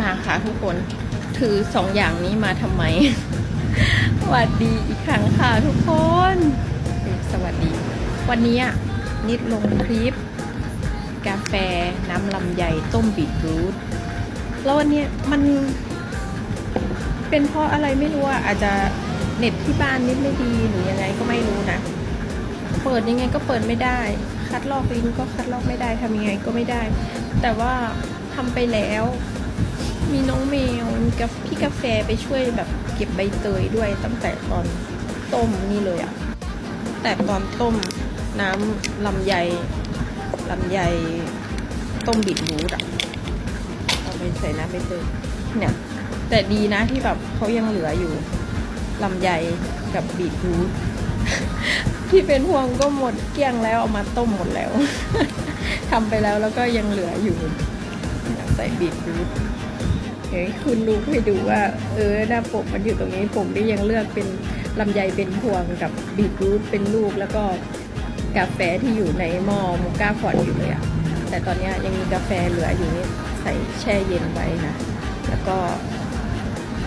มาค่ะทุกคนถือสองอย่างนี้มาทำไม สวัสดีอีกครั้งค่ะทุกคน สวัสดี วันนี้อะนิดลงคลิป กาแฟน้ำลำไยต้มบีทรูทแล้ววันนี้มันเป็นเพราะอะไรไม่รู้อะอาจจะเน็ตที่บ้านนิดไม่ดีหรือยังไงก็ไม่รู้นะ เปิดยังไงก็เปิดไม่ได้ คัดลอกลิงก์ก็คัดลอกไม่ได้ทำยังไงก็ไม่ได้ แต่ว่าทำไปแล้ว มีน้องเมลกับพี่กาแฟไปช่วยแบบเก็บใบเตยด้วยตั้งแต่ตอนต้มนี่เลยอะแต่ตอนต้มน้ำลำไยลำไยต้มบิดรูทอะเอาไปใส่น้ำใบเตยเนี่ย แต่ดีนะที่แบบเขายังเหลืออยู่ลำไยกับบีทรูทที่เป็นพวงก็หมดเกลี้ยงแล้วเอามาต้มหมดแล้วทำไปแล้วแล้วก็ยังเหลืออยู่ใส่บีทรูท เฮ้ยคุณลูกให้ดูว่า เออหน้าปกมันอยู่ตรงนี้ผมนี่ยังเลือกเป็นลำไยเป็นพวงกับบีทรูทเป็นลูกแล้วก็กาแฟที่อยู่ในหม้อมูก้าพอดอยู่เลยอะแต่ตอนนี้ยังมีกาแฟเหลืออยู่นี่ใส่แช่เย็นไว้นะ แล้วก็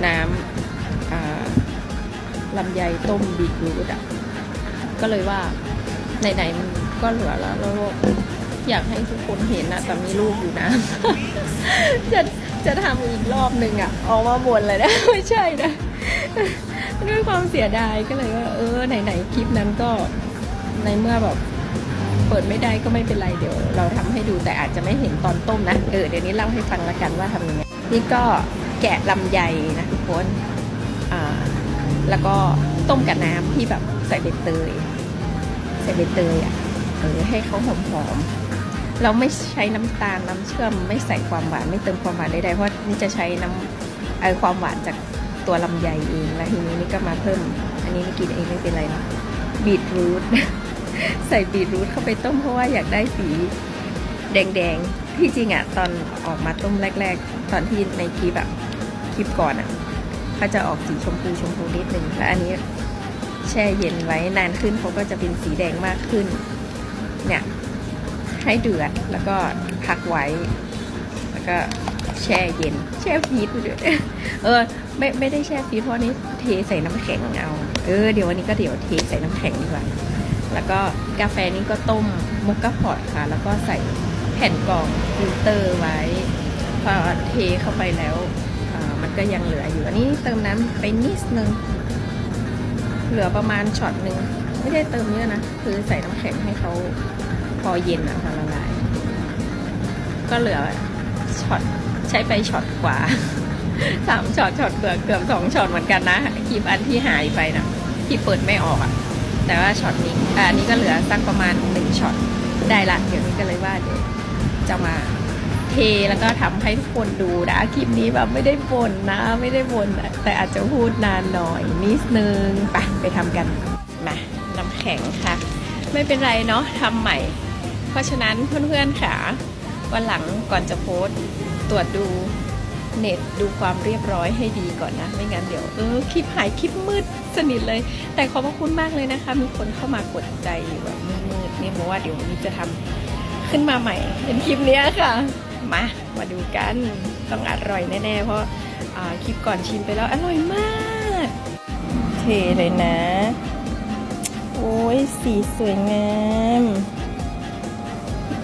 น้ำลำไยต้มบีทรูทอะก็เลยว่าไหนๆมันก็เหลือแล้วแล้วอยากให้ทุกคนเห็นนะแต่มีรูปอยู่นะจะ จะทำอีกรอบหนึ่งอะออกมาบ่นเลยนะไม่ใช่นะด้วยความเสียดายก็เลยว่าเออไหนๆคลิปนั้นก็ในเมื่อแบบเปิดไม่ได้ก็ไม่เป็นไรเดี๋ยว เราทำให้ดูแต่อาจจะไม่เห็นตอนต้มนะเออเดี๋ยวนี้เล่าให้ฟังละกันว่าทำยังไงนี่ก็แกะลำไยนะทุกคนอ่าแล้วก็ต้มกับน้ำที่แบบใส่ใบเตยใส่ใบเตยอะเออให้เขาหอมๆ เราไม่ใช้น้ำตาลน้ำเชื่อมไม่ใส่ความหวานไม่เติมความหวานใดๆเพราะนี่จะใช้น้ำไอความหวานจากตัวลำไยเองแล้วทีนี้นี่ก็มาเพิ่ม อันนี้นี่กินเองไม่เป็นไรเนาะบีทรูทใส่บีทรูทเข้าไปต้มเพราะว่าอยากได้สีแดงๆที่จริงอะตอนออกมาต้มแรก ๆ ตอนที่ในคลิปอะคลิปก่อนอะเขาจะออกสีชมพูชมพูนิดนึงแล้วอันนี้แช่เย็นไว้นานขึ้นเขาก็จะเป็นสีแดงมากขึ้น เนี่ย ให้เดือดแล้วก็พักไว้ แล้วก็แช่เย็น แช่ฟีดด้วยเออ ไม่ไม่ได้แช่ฟีดเพราะอันนี้เทใส่น้ำแข็งเอา เออเดี๋ยววันนี้ก็เดี๋ยวเทใส่น้ำแข็งดีกว่า แล้วก็กาแฟนี่ก็ต้มมุกกะพอดค่ะ แล้วก็ใส่แผ่นกรองฟิลเตอร์ไว้ พอเทเข้าไปแล้วมันก็ยังเหลืออยู่อันนี้เติมน้ำไปนิดนึงเหลือประมาณช็อตหนึ่งไม่ได้เติมเยอะนะ คือใส่น้ำแข็งให้เขา อเย็นอะพอละลาย ก็เหลือช็อตใช้ไปช็อตกว่าสามช็อตช็อตเกือบเกือบสองช็อตเหมือนกันนะคลิปอันที่หายไปนะที่เปิดไม่ออกอะแต่ว่าช็อตนี้อันนี้ก็เหลือสักประมาณหนึ่งช็อตได้ละเดี๋ยวนี้ก็เลยว่าเดี๋ยวจะมาเทแล้วก็ทำให้ทุกคนดูนะคลิปนี้แบบไม่ได้บ่นนะ ไม่ได้บ่นแต่อาจจะพูดนานหน่อยนิดนึงไปไปทำกันมาน้ำแข็งค่ะ ไม่เป็นไรเนาะทำใหม่ ราะฉะนั้นเพื่อนๆค่ะ วันหลังก่อนจะโพสต์ตรวจดูเน็ตดูความเรียบร้อยให้ดีก่อนนะ ไม่งั้นเดี๋ยวเออคลิปหายคลิปมืดสนิทเลย แต่ขอบพระคุณมากเลยนะคะ มีคนเข้ามากดใจอยู่แบบมืดๆเนี่ยเพราะว่าเดี๋ยววันนี้จะทำขึ้นมาใหม่ เป็นคลิปเนี้ยค่ะ มามาดูกันต้องอร่อยแน่ๆ เพราะาคลิปก่อนชิมไปแล้วอร่อยมากเทเลยนะ โอ้ยสีสวยงาม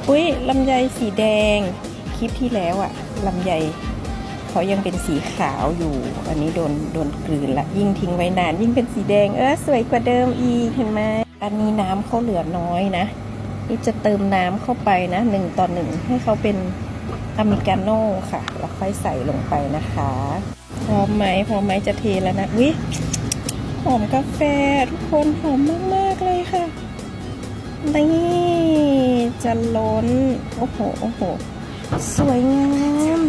อุ้ยลำไยสีแดง คลิปที่แล้วอะลำไยเขายังเป็นสีขาวอยู่ อันนี้โดนโดนกลืนละยิ่งทิ้งไว้นาน ยิ่งเป็นสีแดงเออสวยกว่าเดิมอีกเห็นไหมอันนี้น้ำเขาเหลือน้อยนะนี่จะเติมน้ำเข้าไปนะหนึ่งต่อหนึ่งให้เขาเป็นอเมริกาโน่ค่ะ แล้วค่อยใส่ลงไปนะคะ พร้อมไหมพร้อมไหมจะเทแล้วนะวิหอมกาแฟทุกคนหอมมาก ๆ เลยค่ะ นี่จะล้น โอ้โห โอ้โห สวยงาม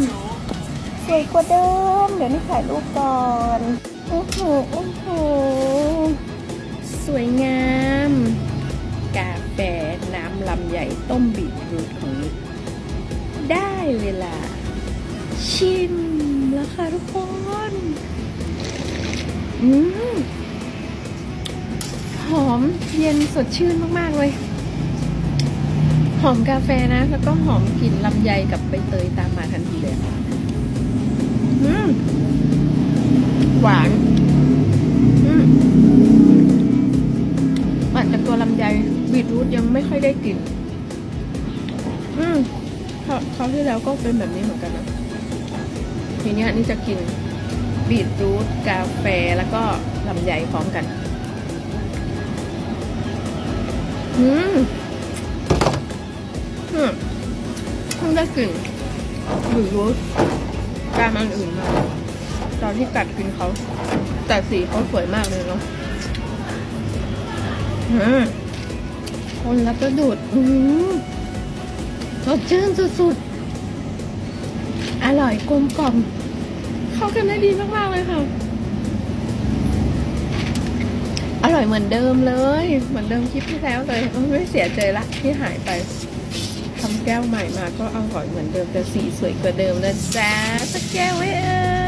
สวยกว่าเดิม เดี๋ยวนี่ถ่ายรูปก่อนโอ้โห โอ้โห สวยงาม กาแฟน้ำลำใหญ่ต้มบีทรูทของนิดได้เวลา ชิมแล้วค่ะทุกคน อืมหอมเย็นสดชื่นมาก ๆ เลย หอมกาแฟนะ แล้วก็หอมกลิ่นลำไยกับใบเตยตามมาทันทีเลยหวานอืมหวานจากตัวลำไยบีทรูทยังไม่ค่อยได้กลิ่นอืมเขาเขาที่แล้วก็เป็นแบบนี้เหมือนกันนะทีเนี้ยนี่จะกินบีทรูทกาแฟแล้วก็ลำไยพร้อมกัน อืม เพิ่งได้กลิ่นบีทรูทการอันอื่นมาตอนที่กัดกินเขา แต่สีเขาสวยมากเลยเนาะอคนแล้วก็ดูดอืมสดชื่นสุดๆ อร่อยกลมกล่อม เข้ากันได้ดีมากๆเลยค่ะ อร่อยเหมือนเดิมเลย เหมือนเดิมคลิปที่แล้วเลย ไม่เสียใจละที่หายไป ทำแก้วใหม่มาก็อร่อยเหมือนเดิมแต่สีสวยกว่าเดิมนะจ๊ะสักแก้วเว้เอ